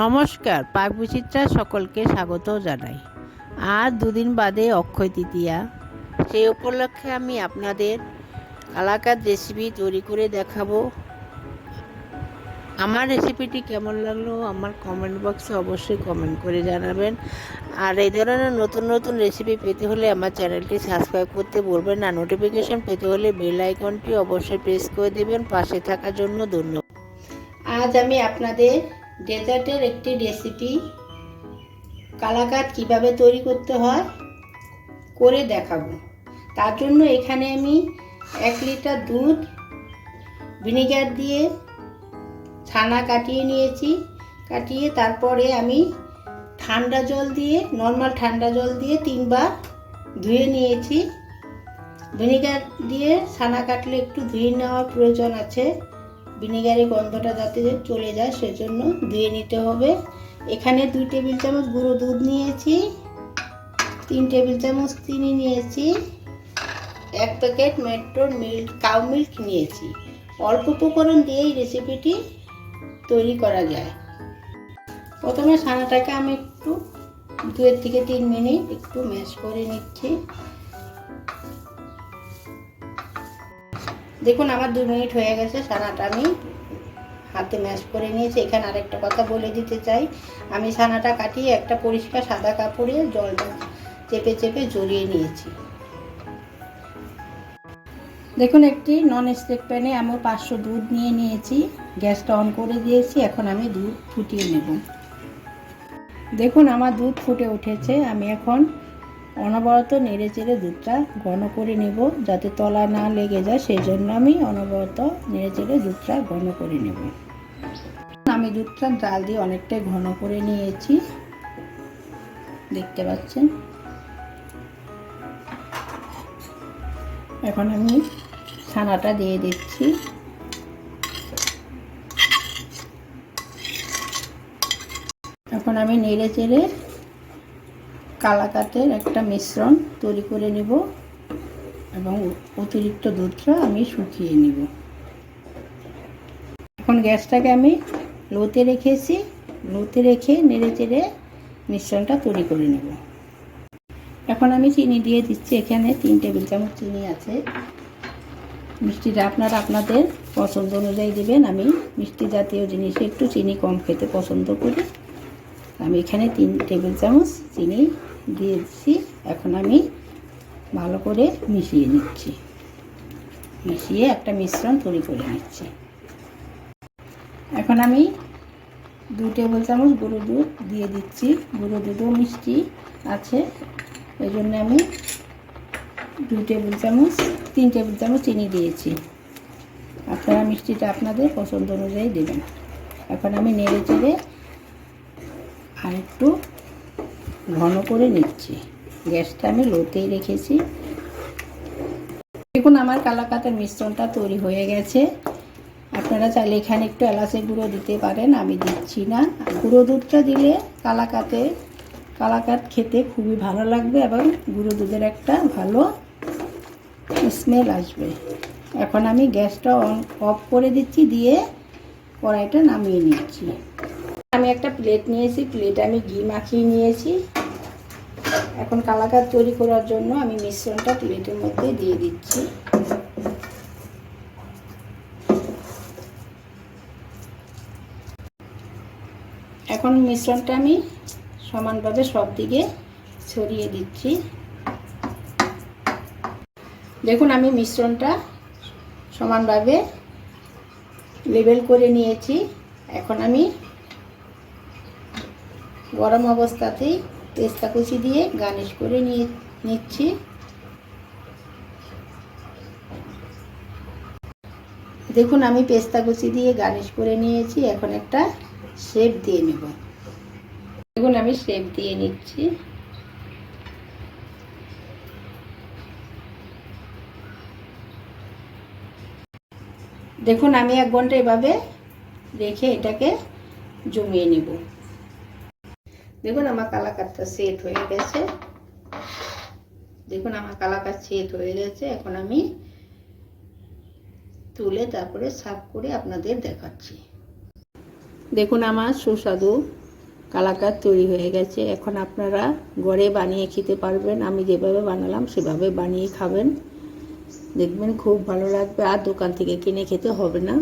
নমস্কার, পাক বিচিত্রা সকলকে স্বাগত জানাই। আর দুদিন বাদে অক্ষয় তৃতীয়া। সেই উপলক্ষে আমি আপনাদের কালাকাদ রেসিপি তৈরি করে দেখাবো। আমার রেসিপিটি কেমন লাগল আমার কমেন্ট বক্সে অবশ্যই কমেন্ট করে জানাবেন। আর এই ধরনের নতুন নতুন রেসিপি পেতে হলে আমার চ্যানেলটি সাবস্ক্রাইব করতে বলবেন না। নোটিফিকেশন পেতে হলে বেল আইকনটি অবশ্যই প্রেস করে দেবেন। পাশে থাকার জন্য ধন্যবাদ। আজ আমি আপনাদের ডেজার্টের একটি রেসিপি। কালাকাত কীভাবে তৈরি করতে হয় করে দেখাবো। তার জন্য এখানে আমি এক লিটার দুধ, ভিনেগার দিয়ে ছানা কাটিয়ে নিয়েছি। কাটিয়ে তারপরে আমি ঠান্ডা জল দিয়ে, নর্মাল ঠান্ডা জল দিয়ে তিনবার ধুয়ে নিয়েছি। ভিনেগার দিয়ে ছানা কাটলে একটু ধুয়ে নেওয়ার প্রয়োজন আছে। ভিনেগারের গন্ধটা যাতে চলে যায় সেজন্য ধুয়ে নিতে হবে। এখানে দুই টেবিল চামচ গুঁড়ো দুধ নিয়েছি, তিন টেবিল চামচ চিনি নিয়েছি, এক প্যাকেট মেট্রোর মিল্ক, কাউ মিল্ক নিয়েছি। অল্প উপকরণ দিয়েই রেসিপিটি তৈরি করা যায়। প্রথমে ছানাটাকে আমি একটু দুয়ের থেকে তিন মিনিট একটু ম্যাশ করে নিচ্ছি। দেখুন, আমার দু মিনিট হয়ে গেছে ছানাটা আমি হাতে ম্যাশ করে নিয়েছি। এখানে আরেকটা কথা বলে দিতে চাই। আমি ছানাটা কাটিয়ে একটা পরিষ্কার সাদা কাপড়ে জলটা চেপে চেপে জড়িয়ে নিয়েছি। দেখুন, একটি নন স্টিক প্যানে আমি পাঁচশো দুধ নিয়ে নিয়েছি। গ্যাসটা অন করে দিয়েছি, এখন আমি দুধ ফুটিয়ে নেব। দেখুন, আমার দুধ ফুটে উঠেছে। আমি এখন অনবরত নেড়ে চেড়ে দুধটা ঘন করে নেব যাতে তলা না লেগে যায়, সেই জন্য আমি অনবরত নেড়ে চেড়ে দুধটা ঘন করে নেব। আমি দুধটা জাল দিয়ে অনেকটাই ঘন করে নিয়েছি। দেখতে পাচ্ছেন? এখন আমি ছানাটা দিয়ে দিচ্ছি। এখন আমি নেড়ে চেড়ে কালাকাতের একটা মিশ্রণ তৈরি করে নেব এবং অতিরিক্ত দুধটা আমি শুকিয়ে নেব। এখন গ্যাসটাকে আমি লোতে রেখেছি, লোতে রেখে নেড়ে চেড়ে মিশ্রণটা তৈরি করে নেব। এখন আমি চিনি দিয়ে দিচ্ছি, এখানে তিন টেবিল চামচ চিনি আছে। মিষ্টিটা আপনারা আপনাদের পছন্দ অনুযায়ী দেবেন। আমি মিষ্টি জাতীয় জিনিসে একটু চিনি কম খেতে পছন্দ করি। আমি এখানে তিন টেবিল চামচ চিনি দিয়ে দিচ্ছি এখন আমি ভালো করে মিশিয়ে নিচ্ছি। মিশিয়ে একটা মিশ্রণ তৈরি করে নিচ্ছি। এখন আমি দু টেবিল চামচ গুঁড়ো দুধ দিয়ে দিচ্ছি। গুঁড়ো দুধও মিষ্টি আছে। এই জন্য আমি দু টেবিল চামচ, তিন টেবিল চামচ চিনি দিয়েছি। আপনারা মিষ্টিটা আপনাদের পছন্দ অনুযায়ী দেবেন। এখন আমি নেড়ে চেড়ে আর একটু ঘন করে নিচ্ছি। গ্যাসটা আমি লোতেই রেখেছি। দেখুন, আমার কালাকাতের মিশ্রণটা তৈরি হয়ে গেছে। আপনারা চাইলে এখানে একটু এলাচের গুঁড়ো দিতে পারেন, আমি দিচ্ছি না। গুঁড়ো দুধটা দিলে কালাকাতে, কালাকাত খেতে খুবই ভালো লাগবে এবং গুঁড়ো দুধের একটা ভালো স্মেল আসবে। এখন আমি গ্যাসটা অন, অফ করে দিচ্ছি, দিয়ে কড়াইটা নামিয়ে নিচ্ছি। আমি একটা প্লেট নিয়েছি প্লেটে আমি ঘি মাখিয়ে নিয়েছি। এখন কালাকাত তৈরি করার জন্য আমি মিশ্রণটা প্লেটের মধ্যে দিয়ে দিচ্ছি। এখন মিশ্রণটা আমি সমানভাবে সব দিকে ছড়িয়ে দিচ্ছি। দেখুন, আমি মিশ্রণটা সমানভাবে লেবেল করে নিয়েছি। এখন আমি গরম অবস্থাতেই পেস্তা কুচি দিয়ে গার্নিশ করে নিয়ে নিচ্ছি। দেখুন, আমি পেস্তা কুচি দিয়ে গার্নিশ করে নিয়েছি। এখন একটা শেপ দিয়ে নেব। দেখুন, আমি শেপ দিয়ে নিচ্ছি। দেখুন, আমি এক ঘণ্টা এভাবে রেখে এটাকে জমিয়ে নেব। দেখুন আমার কালাকারটা সেট হয়ে গেছে। দেখুন আমার কালাকার সেট হয়ে গেছে। এখন আমি তুলে তারপরে সার্ভ করে আপনাদের দেখাচ্ছি। দেখুন আমার সুস্বাদু কালাকার তৈরি হয়ে গেছে। এখন আপনারা ঘরে বানিয়ে খেতে পারবেন। আমি যেভাবে বানালাম সেভাবে বানিয়ে খাবেন। দেখবেন খুব ভালো লাগবে। আর দোকান থেকে কিনে খেতে হবে না।